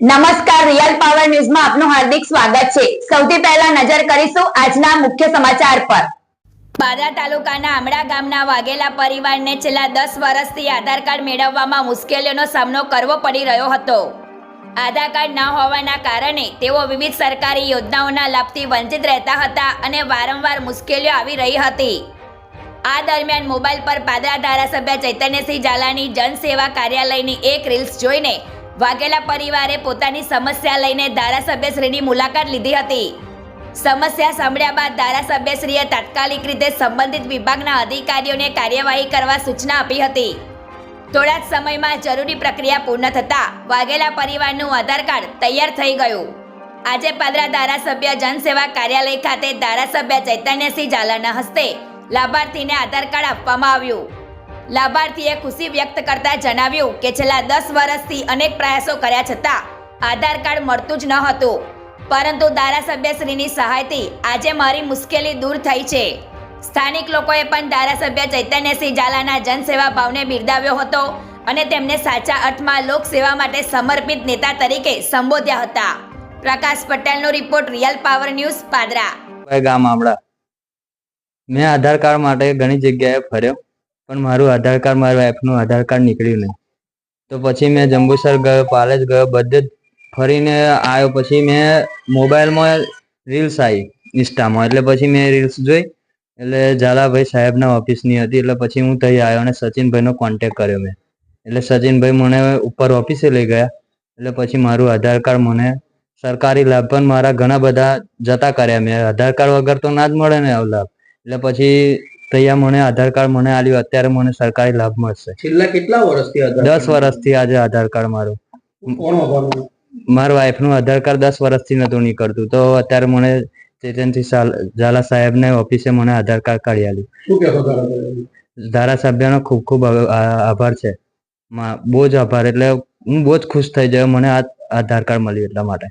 નમસ્કાર, real power ન્યૂઝમાં આપનું હાર્દિક સ્વાગત છે. સૌથી પહેલા નજર કરીશું આજના મુખ્ય સમાચાર પર. બાદરા તાલુકાના આમડા ગામના વાઘેલા પરિવારને છેલ્લા દસ વર્ષથી આધાર કાર્ડ મેળવવામાં મુશ્કેલીઓનો સામનો કરવો પડી રહ્યો હતો. આધાર કાર્ડ ન હોવાના કારણે તેઓ વિવિધ સરકારી યોજનાઓના લાભથી વંચિત રહેતા હતા અને વારંવાર મુશ્કેલીઓ આવી રહી હતી. આ દરમિયાન મોબાઈલ પર પાદરા ધારાસભ્ય ચૈતન્યસિંહ ઝાલાની જનસેવા કાર્યાલયની એક રીલ્સ જોઈને વાઘેલા પરિવારે પોતાની સમસ્યા લઈને ધારાસભ્યશ્રીની મુલાકાત લીધી હતી. સમસ્યા સાંભળ્યા બાદ ધારાસભ્યશ્રીએ તાત્કાલિક રીતે સંબંધિત વિભાગના અધિકારીઓને કાર્યવાહી કરવા સૂચના આપી હતી. થોડા જ સમયમાં જરૂરી પ્રક્રિયા પૂર્ણ થતાં વાઘેલા પરિવારનું આધાર કાર્ડ તૈયાર થઈ ગયું. આજે પાદરા ધારાસભ્ય જનસેવા કાર્યાલય ખાતે ધારાસભ્ય ચૈતન્યસિંહ ઝાલાના હસ્તે લાભાર્થીને આધાર કાર્ડ આપવામાં આવ્યું. લાભાર્થીએ ખુશી વ્યક્ત કરતા જણાવ્યું કે છેલ્લા દસ વર્ષથી અનેક પ્રયાસો કર્યા છતાં આધાર કાર્ડ મળતું જ ન હતું. પરંતુ ધારાસભ્યશ્રીની સહાયથી આજે મારી મુશ્કેલી દૂર થઈ છે. સ્થાનિક લોકોએ પણ ધારાસભ્ય ચૈતન્યસિંહ ઝાલાના જનસેવા ભાવને બિરદાવ્યો હતો અને તેમને સાચા અર્થમાં લોકસેવા માટે સમર્પિત નેતા તરીકે સંબોધ્યા હતા. પ્રકાશ પટેલનો report real power news Padra. ગામ આમડા મેં આધાર કાર્ડ માટે ઘણી જગ્યાએ ફર્યો. પણ મારું આધાર કાર્ડ, મારા વાઈફનું આધાર કાર્ડ નીકળ્યું નહીં. તો પછી મેં જંબુસર ગયો, પાલેજ ગયો, બધે ફરીને આવ્યો. પછી મેં મોબાઈલમાં રીલ્સ આવી, ઇન્સ્ટામાં. એટલે પછી મેં રીલ્સ જોઈ. એટલે ઝાલાભાઈ સાહેબના ઓફિસની હતી. એટલે પછી હું ત્યાં આવ્યો અને સચિનભાઈનો કોન્ટેક કર્યો મેં. એટલે સચિનભાઈ મને ઉપર ઓફિસે લઈ ગયા. એટલે પછી મારું આધાર કાર્ડ મને સરકારી લાભ પણ મારા ઘણા બધા જતા કર્યા. મેં આધાર કાર્ડ વગર તો ના જ મળે ને આવો લાભ. એટલે પછી તૈયાર મને આધાર કાર્ડ મને આલ્યું અત્યારે મને સરકારી લાભ મળશે. છેલ્લા કેટલા વર્ષથી દસ વર્ષથી આજે આધાર કાર્ડ મારું. મારા વાઈફનું આધાર કાર્ડ દસ વર્ષથી નતું નીકળતું. તો અત્યારે મને ચેતનસિંહ ઝાલા ઝાલા સાહેબને ઓફિસે મને આધાર કાર્ડ કાઢી આલ્યું ધારાસભ્યનો? ખૂબ ખૂબ આભાર છે. બહુ જ આભાર. એટલે હું બહુ જ ખુશ થઈ ગયો મને આ આધાર કાર્ડ મળ્યું એટલા માટે.